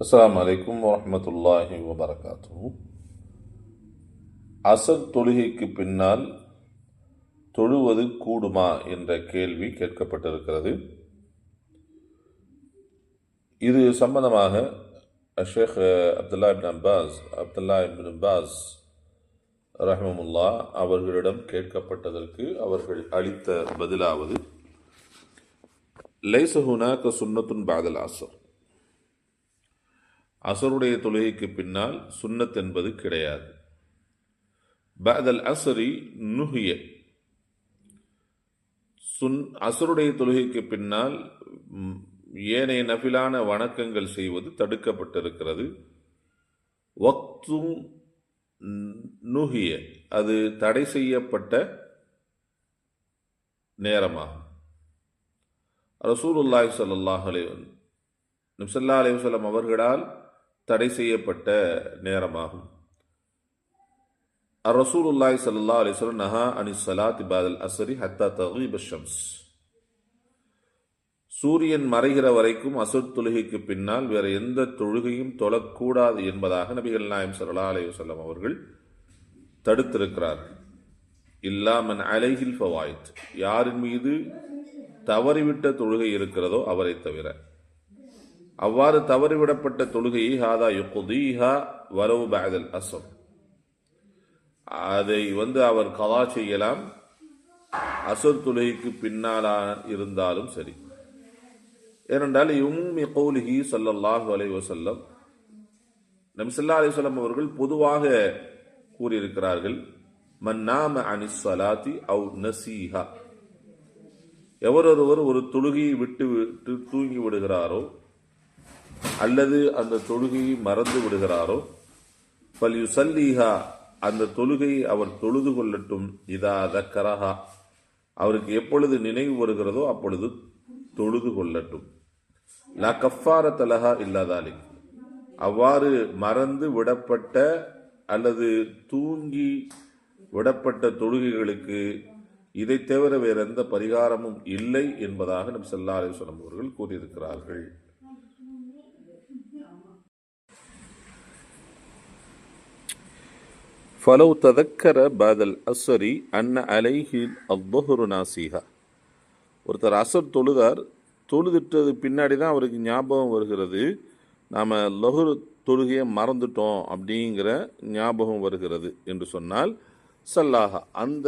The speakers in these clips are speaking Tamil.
அஸ்லாம் அலைக்கும் வரமத்துல்லாஹி வபரகாத்துஹு. அசர் தொழுகைக்கு பின்னால் தொழுவது கூடுமா என்ற கேள்வி கேட்கப்பட்டிருக்கிறது. இது சம்பந்தமாக Sheikh Abdullah ibn Abbas Abdullah ibn Abbas ரஹ்மமுல்லா அவர்களிடம் கேட்கப்பட்டதற்கு அவர்கள் அளித்த பதிலாவது லைச சுன்னத்துன் பாதல் ஆசர் அசருடைய தொழுகைக்கு பின்னால் சுன்னத் என்பது கிடையாது. பதல் அசரி நுஹிய. சுன் அசருடைய தொழுகைக்கு பின்னால் ஏனைய நபிலான வணக்கங்கள் செய்வது தடுக்கப்பட்டிருக்கிறது. வக்தும் நுஹிய. அது தடை செய்யப்பட்ட நேரமாகும். ரசூலுல்லாஹி சல்லாஹ் அலைஹி நபிசல்லா அலிவசலம் அவர்களால் தடை செய்யப்பட்ட நேரமாகும். அரசூலுல்லாய் சல்லா அலைஹி நஹா அனி ஸலாத்தி பாதல் அசரி ஹத்தா தகீப் ஷம்ஸ். சூரியன் மறைகிற வரைக்கும் அசுர் தொழுகைக்கு பின்னால் வேற எந்த தொழுகையும் தொழக்கூடாது என்பதாக நபிகள் நாயம் சல்லா அலி வல்லம் அவர்கள் தடுத்திருக்கிறார்கள். இல்லாமன் அலைஹில் ஃபவாயித். யாரின் மீது தவறிவிட்ட தொழுகை இருக்கிறதோ அவரை தவிர. அவ்வாறு தவறிவிடப்பட்ட தொழுகையை ஹாதா யுகுதீஹா வரவு பேதல் அசம் அதை வந்து அவர் கலா செய்யலாம். அசர் தொழுகைக்கு பின்னாலா இருந்தாலும் சரி. ஏனென்றால் யும்மி கௌலிஹி ஸல்லல்லாஹு அலைஹி வஸல்லம் நபிசல்லா அலிஸ்லாம் அவர்கள் பொதுவாக கூறியிருக்கிறார்கள் மன்னாம அனிஸ் ஸலாத்தி அவு நசீஹா. எவரொருவர் ஒரு தொழுகையை விட்டு விட்டு தூங்கி விடுகிறாரோ அல்லது அந்த தொழுகையை மறந்து விடுகிறாரோ? பல் யுசல்லீஹா அந்த தொழுகையை அவர் தொழுது கொள்ளட்டும். இதா தக்கரஹா. அவருக்கு எப்பொழுது நினைவு வருகிறதோ அப்பொழுது தொழுது கொள்ளட்டும். லா கஃபார தலஹா இல்லாதாலே அவ்வாறு மறந்து விடப்பட்ட அல்லது தூங்கி விடப்பட்ட தொழுகைகளுக்கு இதை தவிர வேற எந்த பரிகாரமும் இல்லை என்பதாக நம் செல்லா அலிஸ்வலம் அவர்கள் கூறியிருக்கிறார்கள். فلو تذكر بعد الأسر أن عليه الظهر ناسيها ஒருத்தர் அசர் தொழுதார் தொழுதுட்டது பின்னாடி தான் அவருக்கு ஞாபகம் வருகிறது நாம் லொஹர் தொழுகையை மறந்துட்டோம் அப்படிங்கிற ஞாபகம் வருகிறது என்று சொன்னால் சல்லாஹா அந்த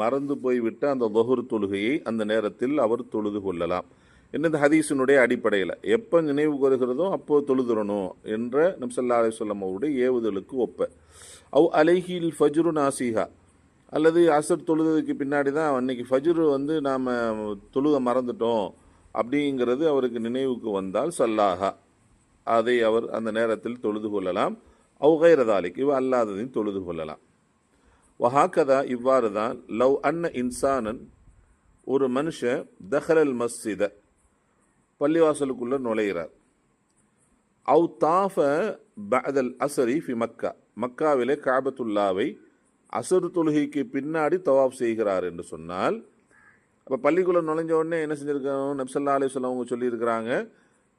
மறந்து போய்விட்ட அந்த லொஹர் தொழுகையை அந்த நேரத்தில் அவர் தொழுது கொள்ளலாம் என்ன இந்த ஹதீஸினுடைய அடிப்படையில்? எப்போ நினைவு கூறுகிறதோ அப்போது தொழுதுறணும் என்ற நம்சல்லா அலிஸ்வல்லாம் அவருடைய ஏவுதலுக்கு ஒப்ப. அவ் அலைஹில் ஃபஜ்ரு நாசிஹா. அல்லது அசர் தொழுதுக்கு பின்னாடி தான் அன்னைக்கு ஃபஜ்ரு வந்து நாம் தொழுக மறந்துட்டோம் அப்படிங்கிறது அவருக்கு நினைவுக்கு வந்தால் சல்லாஹா அதை அவர் அந்த நேரத்தில் தொழுது கொள்ளலாம். அவுகைரதாலிக் இவ அல்லாததையும் தொழுது கொள்ளலாம். வஹாக்கதா இவ்வாறு தான் லவ் அன்ன இன்சானன் ஒரு மனுஷன் தஹரல் மஸ்ஜித பள்ளிவாசலுக்குள்ளே நுழைகிறார் அவு தாஃப பதல் அசரி ஃபி மக்கா. மக்காவிலே காபத்துல்லாவை அசரு தொழுகைக்கு பின்னாடி தவாப் செய்கிறார் என்று சொன்னால் அப்போ பள்ளிக்குள்ளே நுழைஞ்ச உடனே என்ன செஞ்சுருக்கணும்? நப்சல்லா அலிஸ்லாம் அவங்க சொல்லியிருக்கிறாங்க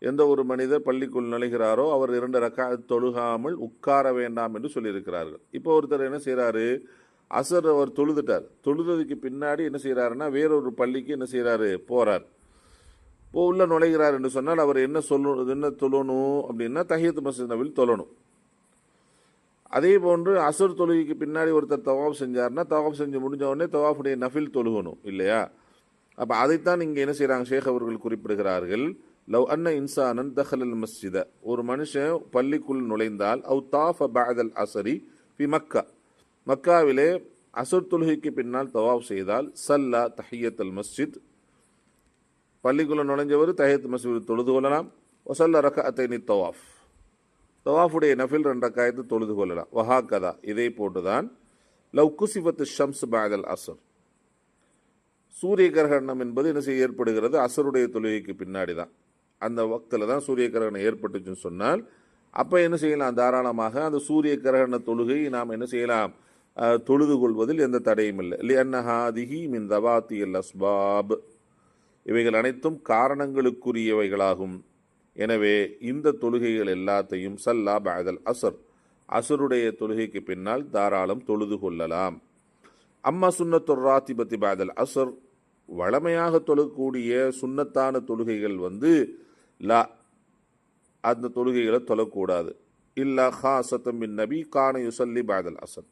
எந்த ஒரு மனிதர் பள்ளிக்குள் நுழைகிறாரோ அவர் இரண்டு ரக்கா தொழுகாமல் உட்கார வேண்டாம் என்று சொல்லியிருக்கிறார்கள். இப்போ ஒருத்தர் என்ன செய்கிறாரு அசர் அவர் தொழுதுட்டார். தொழுததுக்கு பின்னாடி என்ன செய்கிறாருன்னா வேறொரு பள்ளிக்கு என்ன செய்கிறாரு போகிறார் இப்போ உள்ள நுழைகிறார் என்று சொன்னால் அவர் என்ன சொல்லணும் என்ன தொழணும் அப்படின்னா தஹியத் மஸ்ஜித் நபில் தொழணும். அதே போன்று அசுர் தொழுகைக்கு பின்னாடி ஒருத்தர் தவாப் செஞ்சார்னா தவாப் செஞ்சு முடிஞ்ச உடனே தவாஃபுடைய நஃபில் தொழுகணும் இல்லையா? அப்போ அதைத்தான் இங்கே என்ன செய்கிறாங்க ஷேக் அவர்கள் குறிப்பிடுகிறார்கள். லவ் அன்ன இன்சானன் தஹலல் மஸ்ஜித. ஒரு மனுஷன் பள்ளிக்குள் நுழைந்தால் அவு தாஃப் பாதல் அசரி பி மக்கா. மக்காவிலே அசுர் தொழுகைக்கு பின்னால் தவாப் செய்தால் சல்லா தஹியத் அல் மஸ்ஜித் பள்ளிக்குள்ளே நுழைஞ்சவர் தஹியத் மசூதி தொழுது கொள்ளலாம். ஒசல்ல ரக அத்தைனி தவாஃப். தவாஃபுடைய நஃபில் ரெண்டு ரக்காயத்து தொழுது கொள்ளலாம். வஹா கதா இதை போட்டுதான். லவ் குசிபத்து ஷம்ஸ் பாதல் அசர். சூரிய கிரகணம் என்பது என்ன செய்ய ஏற்படுகிறது? அசருடைய தொழுகைக்கு பின்னாடி தான் அந்த வக்தில் தான் சூரிய கிரகணம் ஏற்பட்டுச்சுன்னு சொன்னால் அப்போ என்ன செய்யலாம்? தாராளமாக அந்த சூரிய கிரகண தொழுகை நாம் என்ன செய்யலாம்? தொழுது கொள்வதில் எந்த தடையும் இல்லை. லியன்னஹாதிஹி மின் தவாத்தி அல் அஸ்பாப். இவைகள் அனைத்தும் காரணங்களுக்குரியவைகளாகும். எனவே இந்த தொழுகைகள் எல்லாத்தையும் சல்லா பாதல் அசர். அசருடைய தொழுகைக்கு பின்னால் தாராளம் தொழுது கொள்ளலாம். அம்மா சுன்னத்துர் ராத்திபத்தி பாதல் அசர் வளமையாக தொழக்கூடிய சுன்னத்தான தொழுகைகள் வந்து லா அந்த தொழுகைகளை தொழக்கூடாது. இல்லா ஹாசத்தம் பின் நபி கான யுசல்லி பாதல் அசர்.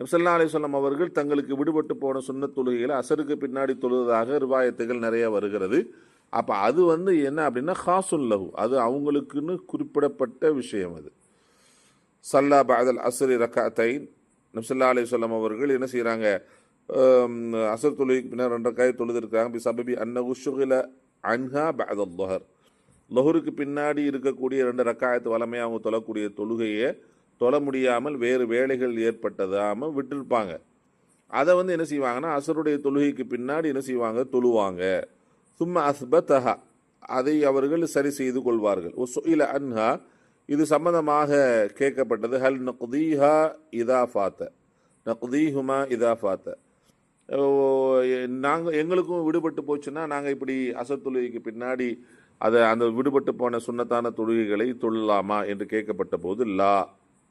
நபிசல்லா அலிஸ்லாம் அவர்கள் தங்களுக்கு விடுபட்டு போன சுன்னத் தொழுகைகளை அசருக்கு பின்னாடி தொழுவதாக ரிவாயத்துகள் நிறைய வருகிறது. அப்போ அது வந்து என்ன அப்படின்னா ஹாசுல் லஹு அது அவங்களுக்குன்னு குறிப்பிடப்பட்ட விஷயம் அது. சல்லா பாதல் அசரி ரக்காத்தைன் நப்சல்லா அலிஸ்லாம் அவர்கள் என்ன செய்கிறாங்க அசர் தொழுகைக்கு பின்னர் ரெண்டு காய் தொழுதுருக்காங்க பி சபபி அன்னகு ஷுகில அன்ஹா பாதல் லொஹர். லொஹருக்கு பின்னாடி இருக்கக்கூடிய ரெண்டு ரக்காயத்து வளமையாக அவங்க தொழக்கூடிய தொழுகையை தொலை முடியாமல் வேறு வேலைகள் ஏற்பட்டதாமல் விட்டுருப்பாங்க. அதை வந்து என்ன செய்வாங்கன்னா அசருடைய தொழுகைக்கு பின்னாடி என்ன செய்வாங்க? தொழுவாங்க. சும்மா அஸ்பத்தஹா. அதை அவர்கள் சரி செய்து கொள்வார்கள். ஒசுயில அன்ஹா. இது சம்பந்தமாக கேட்கப்பட்டது. ஹல் நக்தீஹா இதா ஃபாத்த. நக்தீஹுமா இதா ஃபாத்த. நாங்கள் எங்களுக்கும் விடுபட்டு போச்சுன்னா நாங்கள் இப்படி அசர் தொழுகைக்கு பின்னாடி அதை அந்த விடுபட்டு போன சுண்ணத்தான தொழுகைகளை தொழலாமா என்று கேட்கப்பட்ட போது லா.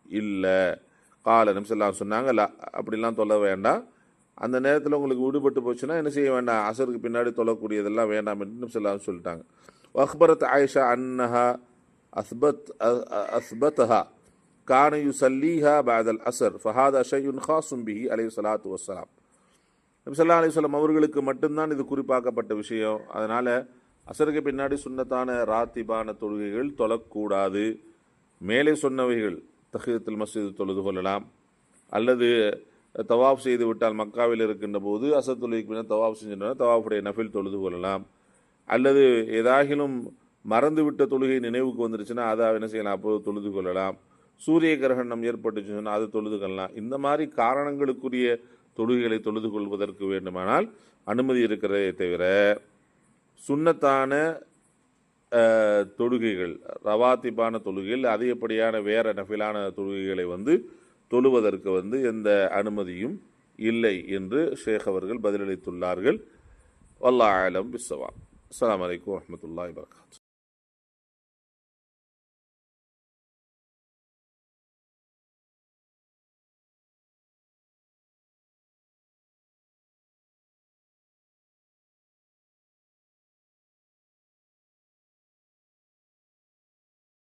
இல்லை. கால நிமிஷம்லாம் சொன்னாங்க லா அப்படிலாம் தொல்ல வேண்டாம். அந்த நேரத்தில் உங்களுக்கு விடுபட்டு போச்சுன்னா என்ன செய்ய வேண்டாம்? அசருக்கு பின்னாடி தொல்லக்கூடியதெல்லாம் வேண்டாம் என்று நிமிஷம்லாம் சொல்லிட்டாங்க. அக்பரத் ஆயிஷா அன்னஹா அஸ்பத் அஸ்பத்ஹா கான யுசல்லீஹா பாதல் அசர் ஃபஹாதா அஷயுன் ஹாசும் பிஹி அலை சலாத்து வசலாம் நபிசல்லா அலிஸ்லாம் அவர்களுக்கு மட்டும்தான் இது குறிப்பாக்கப்பட்ட விஷயம். அதனால் அசருக்கு பின்னாடி சுண்ணத்தான ராத்திபான தொழுகைகள் தொழக்கூடாது. மேலே சொன்னவைகள் தஹீரத்தில் மஸ்ஜித் தொழுது கொள்ளலாம். அல்லது தவாஃப் செய்து விட்டால் மக்காவில் இருக்கின்ற போது அசர் பின்னால் தவாஃப் செஞ்சுட்டோம்னா தவாஃபுடைய நஃபில் தொழுது கொள்ளலாம். அல்லது ஏதாகிலும் மறந்துவிட்ட தொழுகை நினைவுக்கு வந்துருச்சுன்னா அதை என்ன செய்யலாம்? அப்போது தொழுது கொள்ளலாம். சூரிய கிரகணம் ஏற்பட்டுச்சுன்னா அதை தொழுது கொள்ளலாம். இந்த மாதிரி காரணங்களுக்குரிய தொழுகைகளை தொழுது கொள்வதற்கு வேண்டுமானால் அனுமதி இருக்கிறதே தவிர சுண்ணத்தான தொழுகைகள் ரவாத்திப்பான தொழுகைகள் அதிகப்படியான வேற நஃபிலான தொழுகைகளை வந்து தொழுவதற்கு வந்து எந்த அனுமதியும் இல்லை என்று ஷேக் அவர்கள் பதிலளித்துள்ளார்கள். வல்லா ஆலம் பிஸ்ஸவா அஸ்லாம் வலைக்கம் வரமத்துல்லா வரகாத்து